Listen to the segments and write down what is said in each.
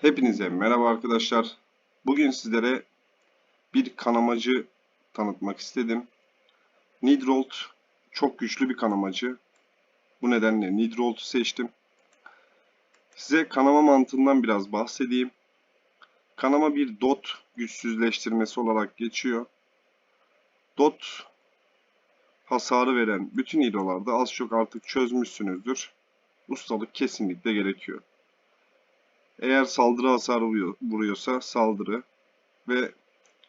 Hepinize merhaba arkadaşlar. Bugün sizlere bir kanamacı tanıtmak istedim. Nidrolt çok güçlü bir kanamacı. Bu nedenle Nidrolt'u seçtim. Size kanama mantığından biraz bahsedeyim. Kanama bir dot güçsüzleştirmesi olarak geçiyor. Dot hasarı veren bütün hero'larda az çok artık çözmüşsünüzdür. Ustalık kesinlikle gerekiyor. Eğer saldırı hasarı vuruyor- vuruyorsa saldırı ve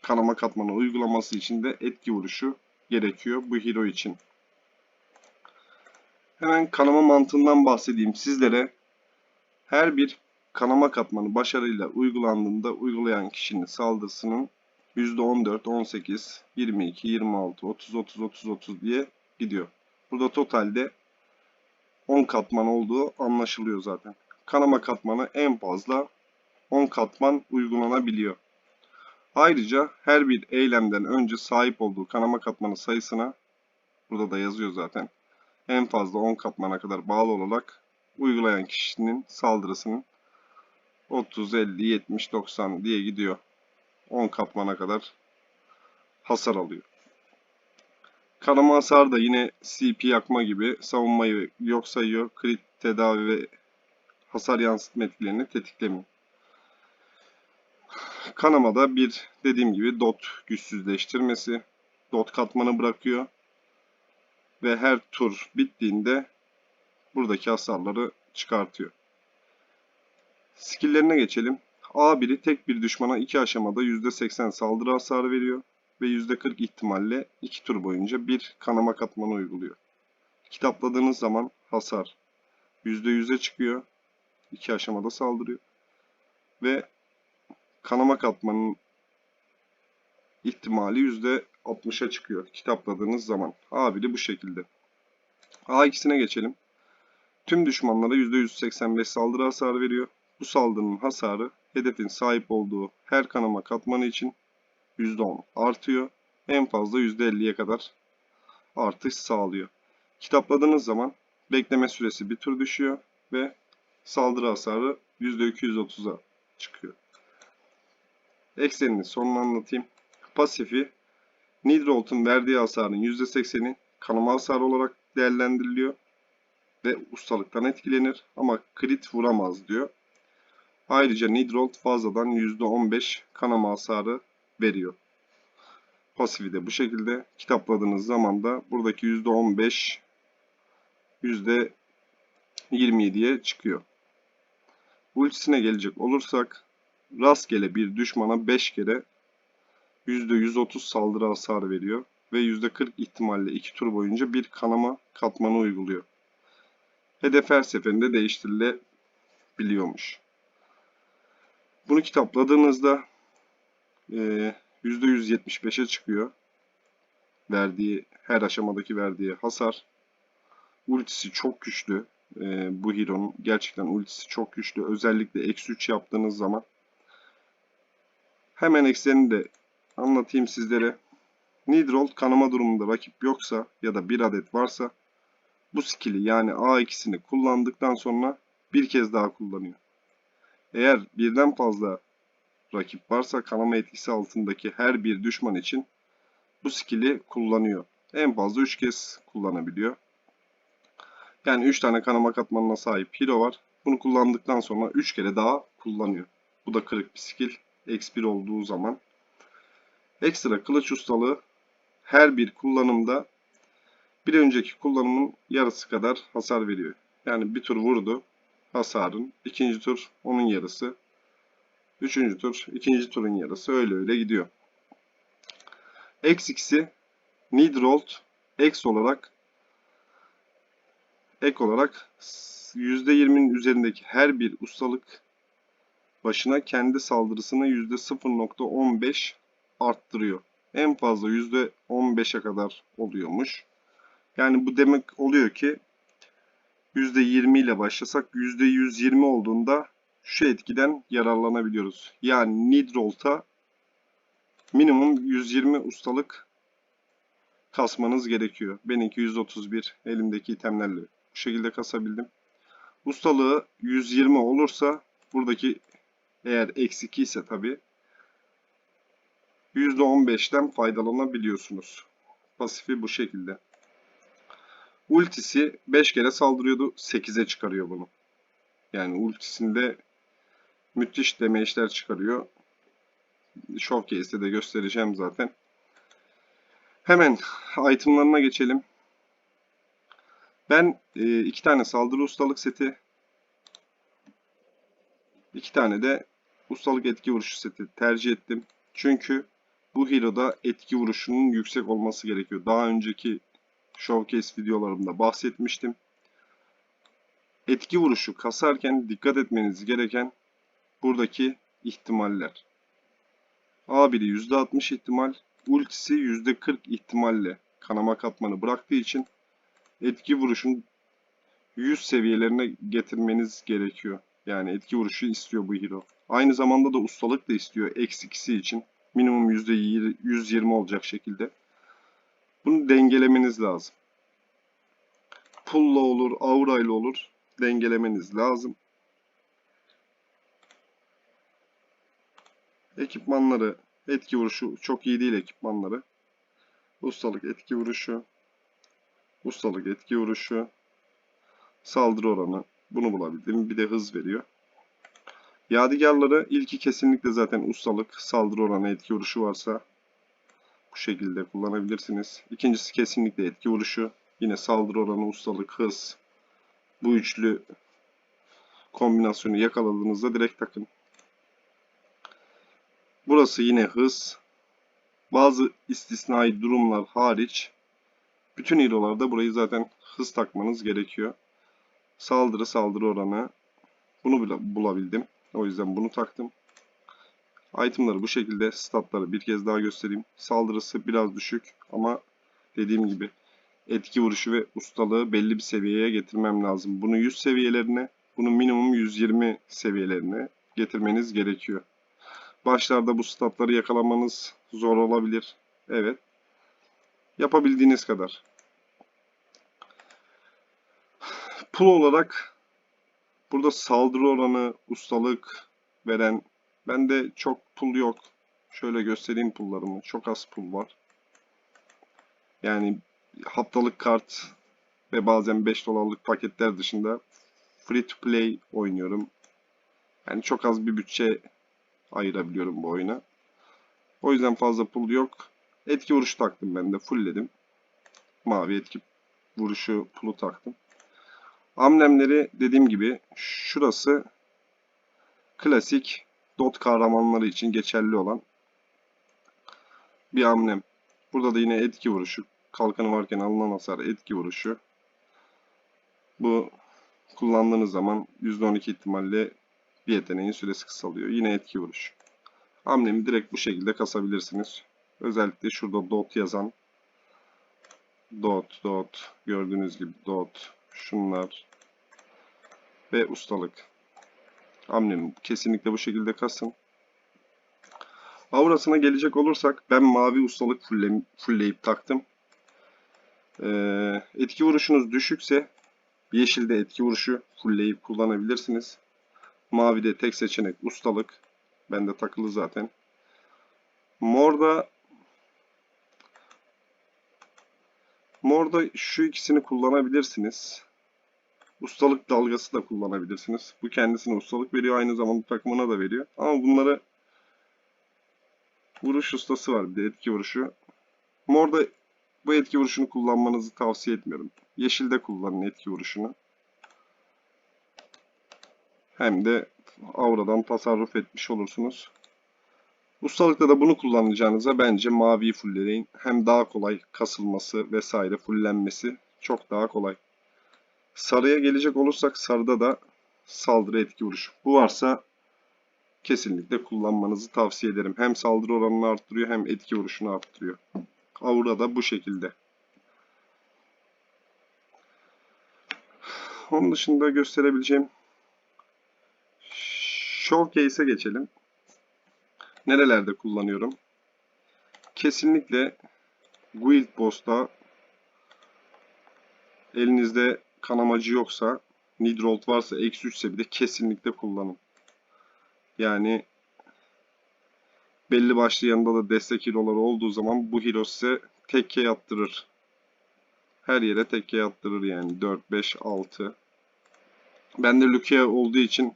kanama katmanı uygulaması için de etki vuruşu gerekiyor bu hero için. Hemen kanama mantığından bahsedeyim sizlere. Her bir kanama katmanı başarıyla uygulandığında uygulayan kişinin saldırısının %14, 18, 22, 26, 30, 30, 30, 30 diye gidiyor. Burada totalde 10 katman olduğu anlaşılıyor zaten kanama katmanı en fazla 10 katman uygulanabiliyor. Ayrıca her bir eylemden önce sahip olduğu kanama katmanı sayısına burada da yazıyor zaten. En fazla 10 katmana kadar bağlı olarak uygulayan kişinin saldırısının 30, 50, 70, 90 diye gidiyor. 10 katmana kadar hasar alıyor. Kanama hasar da yine CP yakma gibi savunmayı yok sayıyor. Crit tedavi ve hasar yansıtma etkilerini tetiklemiyor. Kanamada bir dediğim gibi dot güçsüzleştirmesi, dot katmanı bırakıyor ve her tur bittiğinde buradaki hasarları çıkartıyor. Skill'lerine geçelim. A1'i tek bir düşmana iki aşamada %80 saldırı hasarı veriyor ve %40 ihtimalle iki tur boyunca bir kanama katmanı uyguluyor. Kitapladığınız zaman hasar %100'e çıkıyor iki aşamada saldırıyor. Ve kanama katmanın ihtimali %60'a çıkıyor kitapladığınız zaman. A1'i bu şekilde. A2'sine geçelim. Tüm düşmanlara %185 saldırı hasarı veriyor. Bu saldırının hasarı hedefin sahip olduğu her kanama katmanı için %10 artıyor. En fazla %50'ye kadar artış sağlıyor. Kitapladığınız zaman bekleme süresi bir tur düşüyor ve saldırı hasarı %230'a çıkıyor. Eksenini sonunu anlatayım. Pasifi Nidrolt'un verdiği hasarın %80'i kanama hasarı olarak değerlendiriliyor ve ustalıktan etkilenir ama crit vuramaz diyor. Ayrıca Nidrolt fazladan %15 kanama hasarı veriyor. Pasifi de bu şekilde kitapladığınız zaman da buradaki %15 %27'ye çıkıyor. Ultisine gelecek olursak rastgele bir düşmana 5 kere %130 saldırı hasarı veriyor ve %40 ihtimalle 2 tur boyunca bir kanama katmanı uyguluyor. Hedef her seferinde değiştirilebiliyormuş. Bunu kitapladığınızda e, %175'e çıkıyor. Verdiği her aşamadaki verdiği hasar. Ultisi çok güçlü e, bu Hero'nun gerçekten ultisi çok güçlü. Özellikle eksi 3 yaptığınız zaman. Hemen eksenini de anlatayım sizlere. Nidrolt kanama durumunda rakip yoksa ya da bir adet varsa bu skill'i yani A2'sini kullandıktan sonra bir kez daha kullanıyor. Eğer birden fazla rakip varsa kanama etkisi altındaki her bir düşman için bu skill'i kullanıyor. En fazla 3 kez kullanabiliyor. Yani 3 tane kanama katmanına sahip hero var. Bunu kullandıktan sonra 3 kere daha kullanıyor. Bu da kırık bir skill. X1 olduğu zaman. Ekstra kılıç ustalığı her bir kullanımda bir önceki kullanımın yarısı kadar hasar veriyor. Yani bir tur vurdu hasarın. ikinci tur onun yarısı. Üçüncü tur ikinci turun yarısı. Öyle öyle gidiyor. X2'si Nidrolt X olarak Ek olarak %20'nin üzerindeki her bir ustalık başına kendi saldırısını %0.15 arttırıyor. En fazla %15'e kadar oluyormuş. Yani bu demek oluyor ki %20 ile başlasak %120 olduğunda şu etkiden yararlanabiliyoruz. Yani Nidrolt'a minimum 120 ustalık kasmanız gerekiyor. Benimki 131 elimdeki itemlerle bu şekilde kasabildim. Ustalığı 120 olursa buradaki Eğer eksi 2 ise tabi %15'ten faydalanabiliyorsunuz. Pasifi bu şekilde. Ultisi 5 kere saldırıyordu. 8'e çıkarıyor bunu. Yani ultisinde müthiş damage'ler çıkarıyor. Showcase'de de göstereceğim zaten. Hemen itemlarına geçelim. Ben e, iki tane saldırı ustalık seti, iki tane de ustalık etki vuruşu seti tercih ettim. Çünkü bu hero'da etki vuruşunun yüksek olması gerekiyor. Daha önceki showcase videolarımda bahsetmiştim. Etki vuruşu kasarken dikkat etmeniz gereken buradaki ihtimaller. A1'i %60 ihtimal, ultisi %40 ihtimalle kanama katmanı bıraktığı için etki vuruşun 100 seviyelerine getirmeniz gerekiyor. Yani etki vuruşu istiyor bu hero. Aynı zamanda da ustalık da istiyor eksikisi için. Minimum %120 olacak şekilde. Bunu dengelemeniz lazım. Pulla olur, aura olur. Dengelemeniz lazım. Ekipmanları, etki vuruşu çok iyi değil ekipmanları. Ustalık etki vuruşu, ustalık etki vuruşu, saldırı oranı. Bunu bulabildim. Bir de hız veriyor. Yadigarları ilki kesinlikle zaten ustalık, saldırı oranı, etki vuruşu varsa bu şekilde kullanabilirsiniz. İkincisi kesinlikle etki vuruşu. Yine saldırı oranı, ustalık, hız. Bu üçlü kombinasyonu yakaladığınızda direkt takın. Burası yine hız. Bazı istisnai durumlar hariç bütün hero'larda burayı zaten hız takmanız gerekiyor. Saldırı saldırı oranı. Bunu bile bulabildim. O yüzden bunu taktım. Itemları bu şekilde statları bir kez daha göstereyim. Saldırısı biraz düşük ama dediğim gibi etki vuruşu ve ustalığı belli bir seviyeye getirmem lazım. Bunu 100 seviyelerine, bunu minimum 120 seviyelerine getirmeniz gerekiyor. Başlarda bu statları yakalamanız zor olabilir. Evet. Yapabildiğiniz kadar. Pul olarak burada saldırı oranı, ustalık veren bende çok pul yok. Şöyle göstereyim pullarımı. Çok az pul var. Yani haftalık kart ve bazen 5 dolarlık paketler dışında free to play oynuyorum. Yani çok az bir bütçe ayırabiliyorum bu oyuna. O yüzden fazla pul yok. Etki vuruşu taktım ben de. Fullledim. Mavi etki vuruşu pulu taktım. Amblemleri dediğim gibi şurası klasik dot kahramanları için geçerli olan bir amblem. Burada da yine etki vuruşu. Kalkanı varken alınan hasar etki vuruşu. Bu kullandığınız zaman %12 ihtimalle bir yeteneğin süresi kısalıyor. Yine etki vuruşu. Hamlemi direkt bu şekilde kasabilirsiniz. Özellikle şurada dot yazan dot dot gördüğünüz gibi dot şunlar ve ustalık. Hamlemi kesinlikle bu şekilde kasın. Aurasına gelecek olursak ben mavi ustalık fullleyip, fullleyip taktım. Ee, etki vuruşunuz düşükse yeşilde etki vuruşu fullleyip kullanabilirsiniz. Mavide tek seçenek ustalık. Bende takılı zaten. Morda Morda şu ikisini kullanabilirsiniz. Ustalık dalgası da kullanabilirsiniz. Bu kendisine ustalık veriyor. Aynı zamanda takımına da veriyor. Ama bunları vuruş ustası var. Bir de etki vuruşu. Morda bu etki vuruşunu kullanmanızı tavsiye etmiyorum. Yeşilde kullanın etki vuruşunu. Hem de auradan tasarruf etmiş olursunuz. Ustalıkta da bunu kullanacağınıza bence maviyi fullleyin. Hem daha kolay kasılması vesaire fullenmesi çok daha kolay. Sarıya gelecek olursak sarıda da saldırı etki vuruşu. Bu varsa kesinlikle kullanmanızı tavsiye ederim. Hem saldırı oranını arttırıyor hem etki vuruşunu arttırıyor. Aura da bu şekilde. Onun dışında gösterebileceğim Showcase'e geçelim. Nerelerde kullanıyorum? Kesinlikle Guild Boss'ta elinizde kanamacı yoksa Nidrolt varsa eksi 3 ise bir de kesinlikle kullanın. Yani belli başlı yanında da destek hero'ları olduğu zaman bu hero size tekke yaptırır. Her yere tekke yaptırır yani 4, 5, 6. Ben de Lukia olduğu için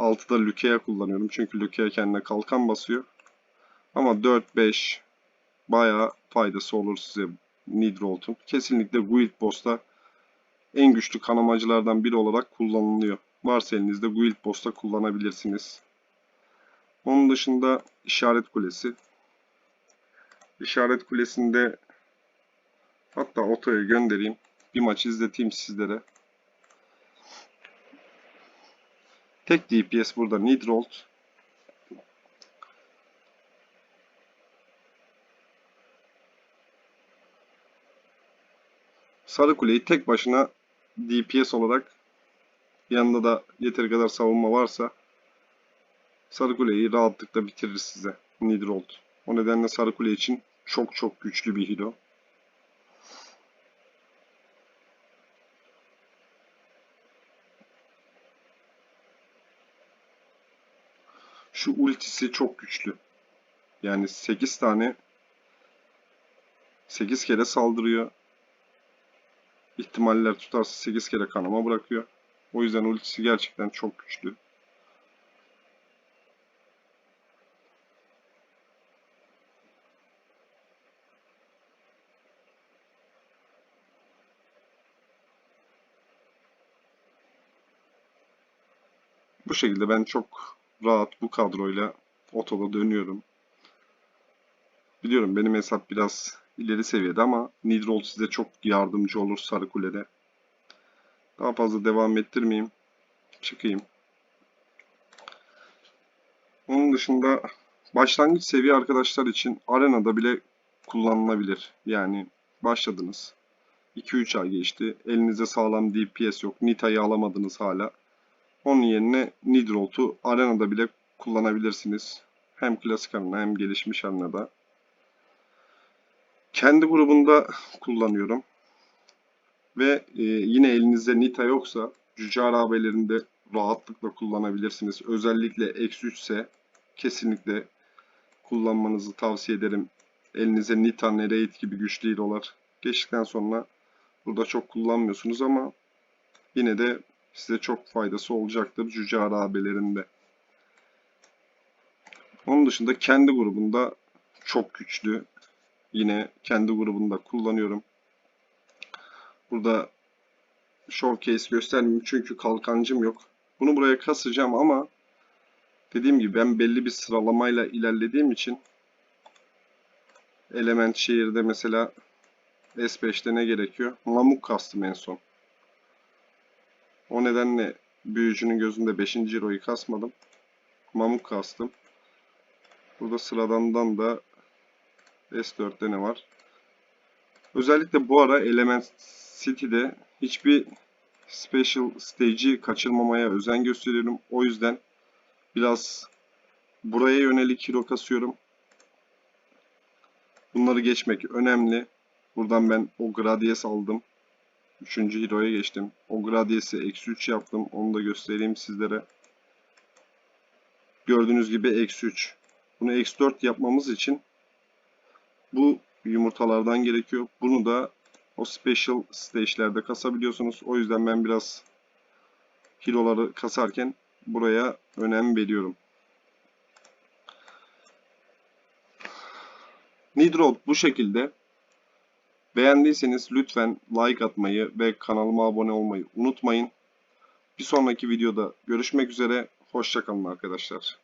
6'da Lukia kullanıyorum. Çünkü Lukia kendine kalkan basıyor. Ama 4, 5 bayağı faydası olur size Nidrolt'un. Kesinlikle Guild Boss'ta en güçlü kanamacılardan biri olarak kullanılıyor. Varsa elinizde Guild Boss'ta kullanabilirsiniz. Onun dışında işaret kulesi. İşaret kulesinde hatta otoya göndereyim. Bir maç izleteyim sizlere. Tek DPS burada Nidrolt. Sarı kuleyi tek başına DPS olarak yanında da yeteri kadar savunma varsa Sarı Kule'yi rahatlıkla bitirir size Nidrold. O nedenle Sarı Kule için çok çok güçlü bir hero. Şu ultisi çok güçlü. Yani 8 tane 8 kere saldırıyor. İhtimaller tutarsa 8 kere kanama bırakıyor. O yüzden ultisi gerçekten çok güçlü. Bu şekilde ben çok rahat bu kadroyla otoda dönüyorum. Biliyorum benim hesap biraz ileri seviyede ama Nidrol size çok yardımcı olur Sarıkule'de. Daha fazla devam ettirmeyeyim. Çıkayım. Onun dışında başlangıç seviye arkadaşlar için arenada bile kullanılabilir. Yani başladınız. 2-3 ay geçti. Elinizde sağlam DPS yok. Nita'yı alamadınız hala. Onun yerine Nidrolt'u arenada bile kullanabilirsiniz. Hem klasik arena hem gelişmiş arenada. Kendi grubunda kullanıyorum. Ve e, yine elinizde Nita yoksa Cüce Arabelerinde rahatlıkla kullanabilirsiniz. Özellikle X3 ise kesinlikle kullanmanızı tavsiye ederim. Elinize Nita, Nereit gibi güçlü hero'lar geçtikten sonra burada çok kullanmıyorsunuz ama yine de size çok faydası olacaktır Cüce Arabelerinde. Onun dışında kendi grubunda çok güçlü. Yine kendi grubunda kullanıyorum. Burada showcase göstermeyeyim çünkü kalkancım yok. Bunu buraya kasacağım ama dediğim gibi ben belli bir sıralamayla ilerlediğim için element şehirde mesela S5'te ne gerekiyor? Mamuk kastım en son. O nedenle büyücünün gözünde 5. Ciro'yu kasmadım. Mamuk kastım. Burada sıradandan da S4'te ne var? Özellikle bu ara Element City'de hiçbir Special Stage'i kaçırmamaya özen gösteriyorum. O yüzden biraz buraya yönelik hero kasıyorum. Bunları geçmek önemli. Buradan ben o Gradius aldım. Üçüncü hero'ya geçtim. O Gradius'i eksi 3 yaptım. Onu da göstereyim sizlere. Gördüğünüz gibi eksi 3. Bunu eksi 4 yapmamız için bu yumurtalardan gerekiyor. Bunu da o special stage'lerde kasabiliyorsunuz. O yüzden ben biraz hero'ları kasarken buraya önem veriyorum. Nidroid bu şekilde. Beğendiyseniz lütfen like atmayı ve kanalıma abone olmayı unutmayın. Bir sonraki videoda görüşmek üzere. Hoşçakalın arkadaşlar.